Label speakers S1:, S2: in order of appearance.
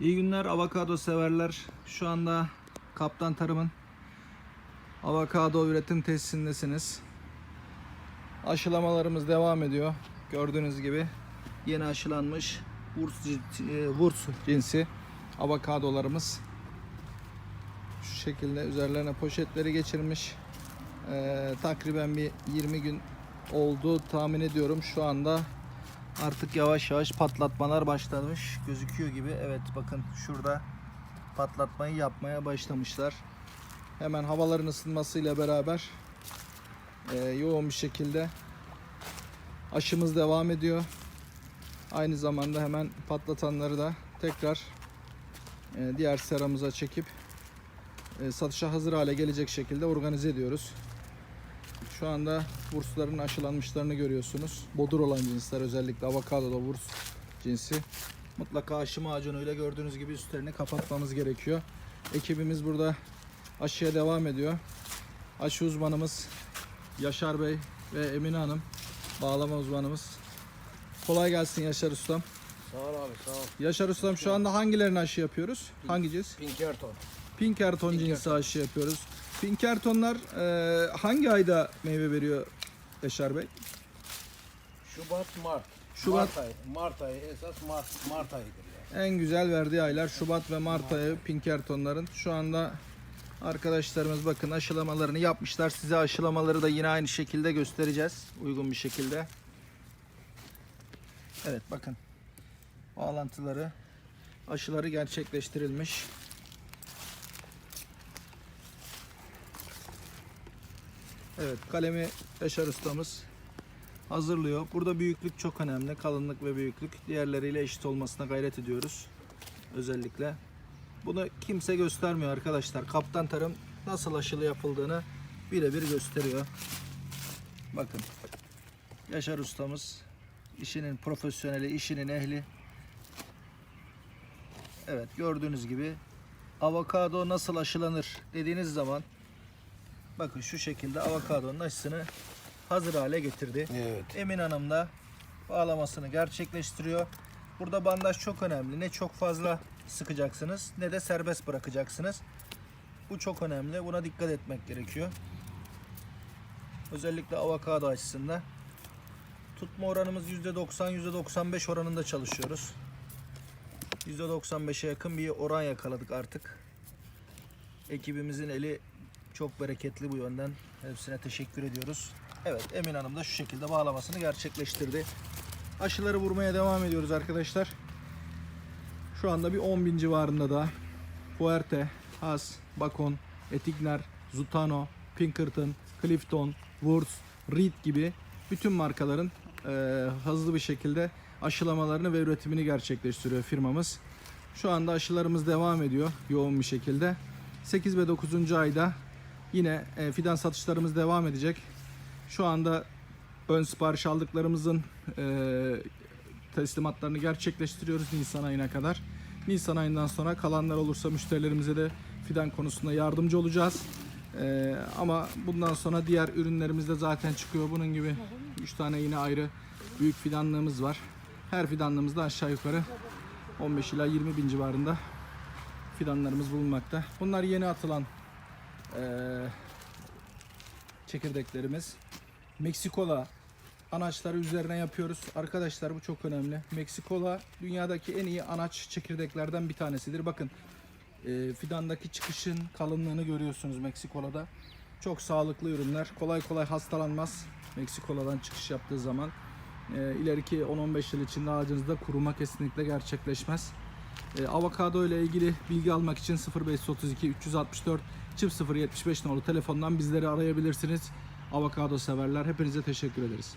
S1: İyi günler avokado severler. Şu anda Kaptan Tarım'ın avokado üretim tesisindesiniz. Aşılamalarımız devam ediyor. Gördüğünüz gibi yeni aşılanmış Wurz, cin- e, Wurz cinsi avokadolarımız. Şu şekilde üzerlerine poşetleri geçirmiş. Ee, takriben bir 20 gün oldu tahmin ediyorum. Şu anda artık yavaş yavaş patlatmalar başlamış gözüküyor gibi. Evet bakın şurada patlatmayı yapmaya başlamışlar. Hemen havaların ısınmasıyla beraber e, yoğun bir şekilde aşımız devam ediyor. Aynı zamanda hemen patlatanları da tekrar e, diğer seramıza çekip e, satışa hazır hale gelecek şekilde organize ediyoruz. Şu anda bursların aşılanmışlarını görüyorsunuz. Bodur olan cinsler özellikle avokado da burs cinsi. Mutlaka aşı macunuyla gördüğünüz gibi üstlerini kapatmamız gerekiyor. Ekibimiz burada aşıya devam ediyor. Aşı uzmanımız Yaşar Bey ve Emine Hanım bağlama uzmanımız. Kolay gelsin Yaşar Ustam.
S2: Sağ ol abi sağ ol.
S1: Yaşar Ustam şu anda hangilerini aşı yapıyoruz? Hangi cins?
S2: Pinkerton.
S1: Pinkerton cinsi aşı yapıyoruz. Pinkertonlar e, hangi ayda meyve veriyor Yaşar Bey?
S2: Şubat Mart.
S1: Şubat.
S2: Mart ayı. Mart ayı esas Mart, Mart ayıdır yani.
S1: En güzel verdiği aylar Şubat ve Mart ayı Pinkertonların. Şu anda arkadaşlarımız bakın aşılamalarını yapmışlar. Size aşılamaları da yine aynı şekilde göstereceğiz. Uygun bir şekilde. Evet bakın. Bağlantıları aşıları gerçekleştirilmiş. Evet kalemi Yaşar ustamız hazırlıyor. Burada büyüklük çok önemli. Kalınlık ve büyüklük diğerleriyle eşit olmasına gayret ediyoruz. Özellikle. Bunu kimse göstermiyor arkadaşlar. Kaptan Tarım nasıl aşılı yapıldığını birebir gösteriyor. Bakın. Yaşar ustamız işinin profesyoneli, işinin ehli. Evet gördüğünüz gibi avokado nasıl aşılanır dediğiniz zaman bakın şu şekilde avokadonun aşısını hazır hale getirdi.
S2: Evet.
S1: Emin Hanım da bağlamasını gerçekleştiriyor. Burada bandaj çok önemli. Ne çok fazla sıkacaksınız ne de serbest bırakacaksınız. Bu çok önemli. Buna dikkat etmek gerekiyor. Özellikle avokado açısından. Tutma oranımız %90 %95 oranında çalışıyoruz. %95'e yakın bir oran yakaladık artık. Ekibimizin eli çok bereketli bu yönden. Hepsine teşekkür ediyoruz. Evet Emin Hanım da şu şekilde bağlamasını gerçekleştirdi. Aşıları vurmaya devam ediyoruz arkadaşlar. Şu anda bir 10 bin civarında da Fuerte, Haas, Bacon, Etigner, Zutano, Pinkerton, Clifton, Wurz, Reed gibi bütün markaların e, hızlı bir şekilde aşılamalarını ve üretimini gerçekleştiriyor firmamız. Şu anda aşılarımız devam ediyor yoğun bir şekilde. 8 ve 9. ayda yine e, fidan satışlarımız devam edecek. Şu anda ön sipariş aldıklarımızın e, teslimatlarını gerçekleştiriyoruz Nisan ayına kadar. Nisan ayından sonra kalanlar olursa müşterilerimize de fidan konusunda yardımcı olacağız. E, ama bundan sonra diğer ürünlerimiz de zaten çıkıyor. Bunun gibi 3 tane yine ayrı büyük fidanlığımız var. Her fidanlığımızda aşağı yukarı 15 ila 20 bin civarında fidanlarımız bulunmakta. Bunlar yeni atılan e, çekirdeklerimiz. Meksikola anaçları üzerine yapıyoruz. Arkadaşlar bu çok önemli. Meksikola dünyadaki en iyi anaç çekirdeklerden bir tanesidir. Bakın e, fidandaki çıkışın kalınlığını görüyorsunuz Meksikola'da. Çok sağlıklı ürünler. Kolay kolay hastalanmaz Meksikola'dan çıkış yaptığı zaman. E, ileriki 10-15 yıl içinde ağacınızda kuruma kesinlikle gerçekleşmez. E, avokado ile ilgili bilgi almak için 0532 364 0075 nolu telefondan bizleri arayabilirsiniz. Avokado severler. Hepinize teşekkür ederiz.